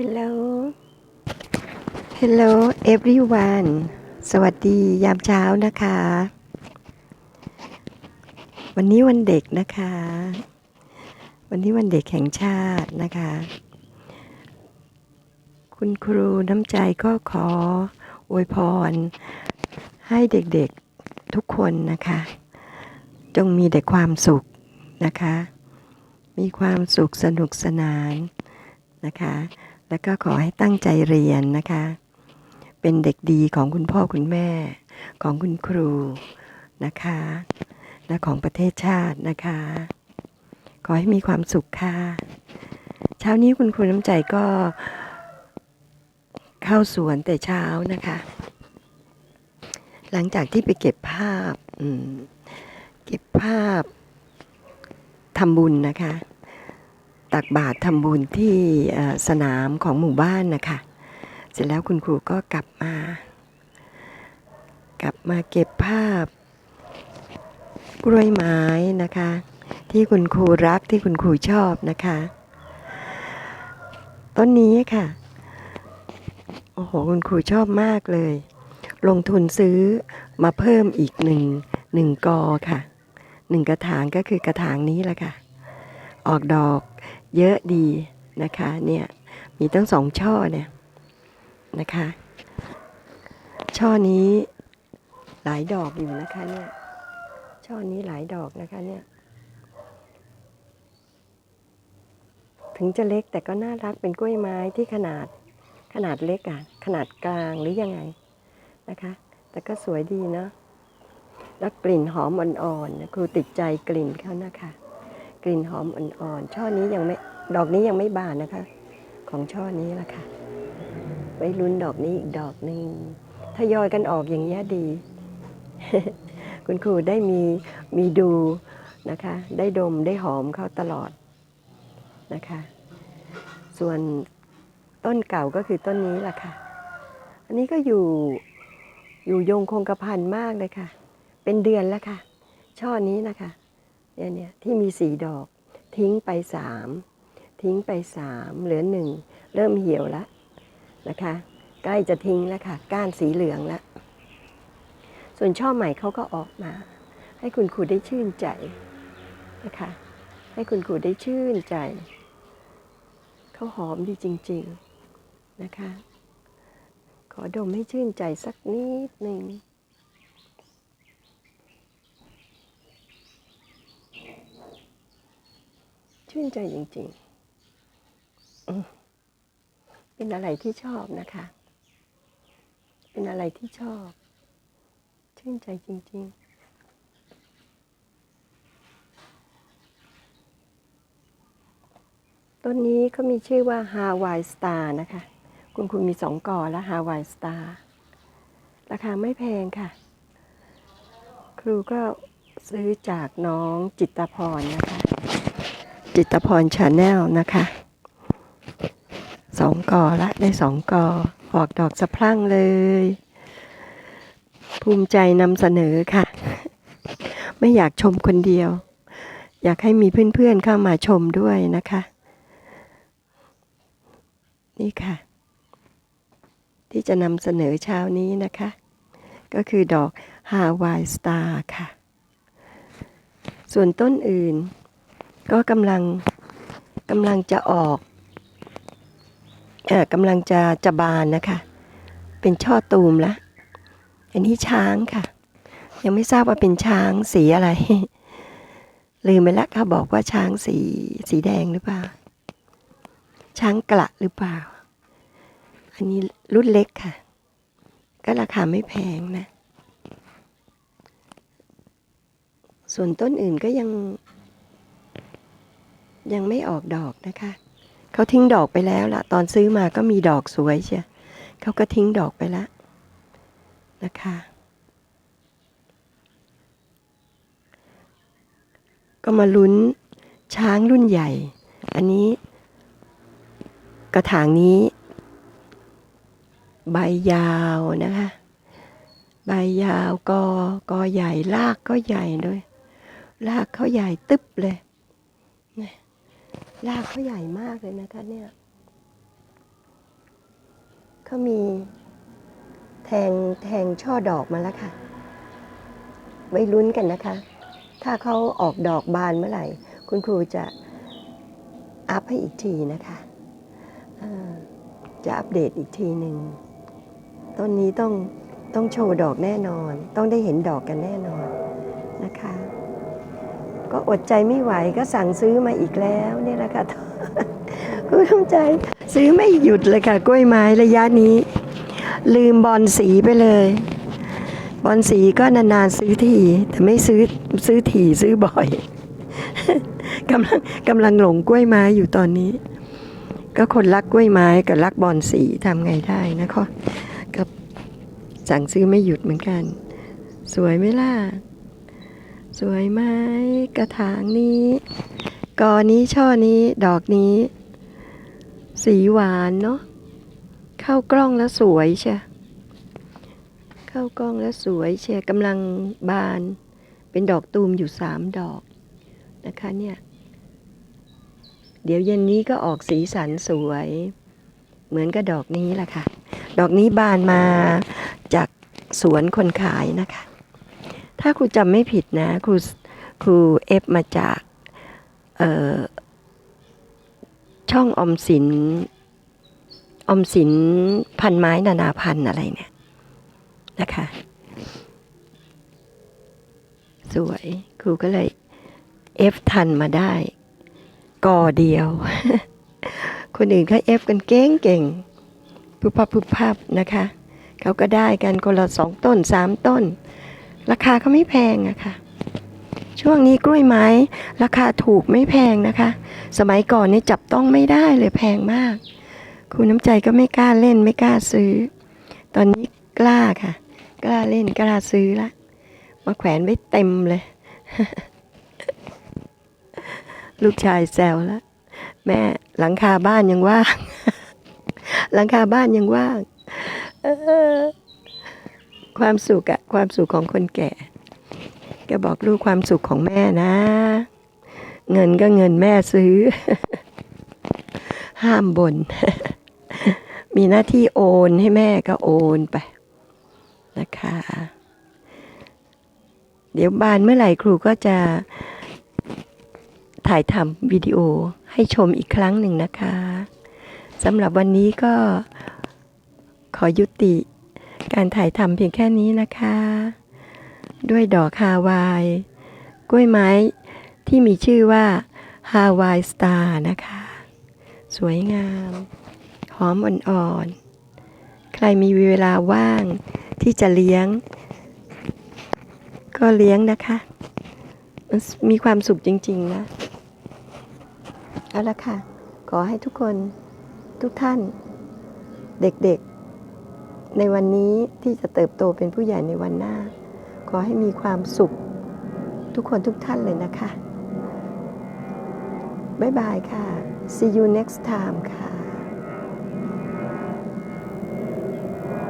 Hello Hello everyone สวัสดียามเช้านะคะ วันนี้วันเด็กนะคะ วันนี้วันเด็กแห่งชาตินะคะ คุณครูน้ำใจก็ขออวยพร ให้เด็กๆทุกคนนะคะ จงมีแต่ความสุขนะคะ มีความสุขสนุกสนานนะคะ แล้วก็ขอให้ตั้งใจเรียนนะคะ เป็นเด็กดีของคุณพ่อคุณแม่ ของคุณครูนะคะ และของประเทศชาตินะคะ ขอให้มีความสุขค่ะ เช้านี้คุณครูน้ำใจก็เข้าสวนแต่เช้านะคะ หลังจากที่ไปเก็บภาพเก็บภาพทำบุญนะคะ ตักบาตรทำบุญที่สนามของหมู่บ้านนะคะเสร็จแล้วคุณครูก็กลับมา กลับมาเก็บภาพกล้วยไม้นะคะ ที่คุณครูรักที่คุณครูชอบนะคะ ต้นนี้ค่ะ โอ้โหคุณครูชอบมากเลย ลงทุนซื้อมาเพิ่มอีกหนึ่งหนึ่งกอค่ะหนึ่งกระถางก็คือกระถางนี้แหละค่ะ ออกดอก เยอะดีนะคะเนี่ยมีตั้งสองช่อเนี่ยนะคะ ช่อนี้หลายดอกอยู่นะคะเนี่ยช่อนี้หลายดอกนะคะเนี่ยถึงจะเล็กแต่ก็น่ารักเป็นกล้วยไม้ที่ขนาดขนาดเล็กอะขนาดกลางหรือยังไงนะคะ แต่ก็สวยดีเนาะแล้วกลิ่นหอมอ่อนๆครูติดใจกลิ่นเขานะคะ กลิ่นหอมอ่อนๆ ช่อนี้ยังไม่ ดอกนี้ยังไม่บานนะคะ ของช่อนี้ละค่ะ ไว้ลุ้นดอกนี้อีกดอกหนึ่งทยอยกันออกอย่างเงี้ดี คุณครูได้มีมีดูนะคะ ได้ดมได้หอมเขาตลอดนะคะ ส่วนต้นเก่าก็คือต้นนี้ล่ะค่ะ อันนี้ก็อยู่อยู่ยงคงกระพันมากเลยค่ะ เป็นเดือนแล้วค่ะ ช่อนี้นะคะ เนี่ยเนี่ยที่มีสีดอก ทิ้งไปสามทิ้งไปสามเหลือหนึ่งเริ่มเหี่ยวแล้วนะคะ ใกล้จะทิ้งแล้วค่ะ ก้านสีเหลืองแล้วส่วนช่อใหม่เขาก็ออกมา ให้คุณครูได้ชื่นใจนะคะ ให้คุณครูได้ชื่นใจเขาหอมดีจริง ๆนะคะ ขอดมให้ชื่นใจสักนิดหนึ่ง ชื่นใจจริงๆ เป็นอะไรที่ชอบนะคะ เป็นอะไรที่ชอบ ชื่นใจจริงๆต้นนี้เขามีชื่อว่าฮาวายสตาร์นะคะ คุณคุณมีสองกอแล้วฮาวายสตาร์ราคาไม่แพงค่ะ ครูก็ซื้อจากน้องจิตพรนะคะ จิตพรชาแนลนะคะสองกอละได้สองกอออกดอกสะพรั่งเลย ภูมิใจนำเสนอค่ะ ไม่อยากชมคนเดียว อยากให้มีเพื่อนๆเข้ามาชมด้วยนะคะ นี่ค่ะ ที่จะนำเสนอเช้านี้นะคะ ก็คือดอกฮาวายสตาร์ค่ะ ส่วนต้นอื่น ก็กำลังกำลังจะออกเออกำลังจะจะบานนะคะ เป็นช่อตูมล้วอันนี้ช้างค่ะ ยังไม่ทราบว่าเป็นช้างสีอะไร ลืมไปแล้วเขาบอกว่าช้างสีสีแดงหรือเปล่า ช้างกระหรือเปล่า อันนี้รุ่นเล็กค่ะ ก็ราคาไม่แพงนะ ส่วนต้นอื่นก็ยัง ยังไม่ออกดอกนะคะ เขาทิ้งดอกไปแล้วล่ะตอนซื้อมาก็มีดอกสวยเชียเขาก็ทิ้งดอกไปแล้วนะคะ ก็มาลุ้นช้างรุ่นใหญ่ อันนี้ กระถางนี้ ใบยาวนะคะ ใบยาวกอกอใหญ่ รากก็ใหญ่ด้วย รากเขาใหญ่ตึ๊บเลย รากเขาใหญ่มากเลยนะคะเนี่ยเขามีแทงแทงช่อดอกมาแล้วค่ะ ไว้ลุ้นกันนะคะ ถ้าเขาออกดอกบานเมื่อไหร่ คุณครูจะอัพให้อีกทีนะคะจะอัปเดตอีกทีหนึ่งต้นนี้ต้องต้องโชว์ดอกแน่นอน ต้องได้เห็นดอกกันแน่นอนนะคะ ก็อดใจไม่ไหวก็สั่งซื้อมาอีกแล้วนี่แหละค่ะคุณทำใจซื้อไม่หยุดเลยค่ะ กล้วยไม้ระยะนี้ ลืมบอลสีไปเลย บอลสีก็นานๆซื้อทีแต่ไม่ซื้อซื้อทีซื้อบ่อยกำลังกำลังหลงกล้วยไม้อยู่ตอนนี้ ก็คนรักกล้วยไม้กับรักบอลสีทำไงได้นะคะก็สั่งซื้อไม่หยุดเหมือนกัน สวยไหมล่ะ สวยไหมกระถางนี้กอนี้ช่อนี้ดอกนี้ สีหวานเนาะเข้ากล้องแล้วสวยเชียเข้ากล้องแล้วสวยเชียกำลังบาน เป็นดอกตูมอยู่สามดอกนะคะเนี่ยเดี๋ยวเย็นนี้ก็ออกสีสันสวย เหมือนกับดอกนี้แหละค่ะ ดอกนี้บานมาจากสวนคนขายนะคะ ถ้าครูจำไม่ผิดนะ ครูครูเอฟมาจากช่องอมสินอมสินพันไม้นานาพันอะไรเนี่ยนะคะ สวยครูก็เลยเอฟทันมาได้กอเดียว คนอื่นเขาเอฟกันเก่งเก่งๆพุบพับพุบพับนะคะ เขาก็ได้กันคนละสองต้นสามต้น ราคาก็ไม่แพงอะค่ะ ช่วงนี้กล้วยไม้ ราคาถูกไม่แพงนะคะ สมัยก่อนนี่จับต้องไม่ได้เลยแพงมาก คุณน้ำใจก็ไม่กล้าเล่นไม่กล้าซื้อ ตอนนี้กล้าค่ะ กล้าเล่นกล้าซื้อละมาแขวนไว้เต็มเลย ลูกชายแซวแล้วแม่หลังคาบ้านยังว่าง หลังคาบ้านยังว่าง ความสุขอะความสุขของคนแก่แกบอกลูกความสุขของแม่นะ เงินก็เงินแม่ซื้อ ห้ามบ่นมีหน้าที่โอนให้แม่ก็โอนไปนะคะ เดี๋ยวบานเมื่อไหร่ครูก็จะถ่ายทำวิดีโอให้ชมอีกครั้งหนึ่งนะคะสำหรับวันนี้ก็ขอยุติ การถ่ายทำเพียงแค่นี้นะคะ ด้วยดอกฮาวาย กล้วยไม้ที่มีชื่อว่าฮาวายสตาร์นะคะ สวยงาม หอมอ่อนๆ ใครมีเวลาว่างที่จะเลี้ยง ก็เลี้ยงนะคะมันมีความสุขจริง ๆ นะ เอาละค่ะ ขอให้ทุกคนทุกท่าน เด็ก ๆ ในวันนี้ที่จะเติบโตเป็นผู้ใหญ่ในวันหน้า ขอให้มีความสุข ทุกคนทุกท่านเลยนะคะ บ๊ายบายค่ะ see you next time ค่ะ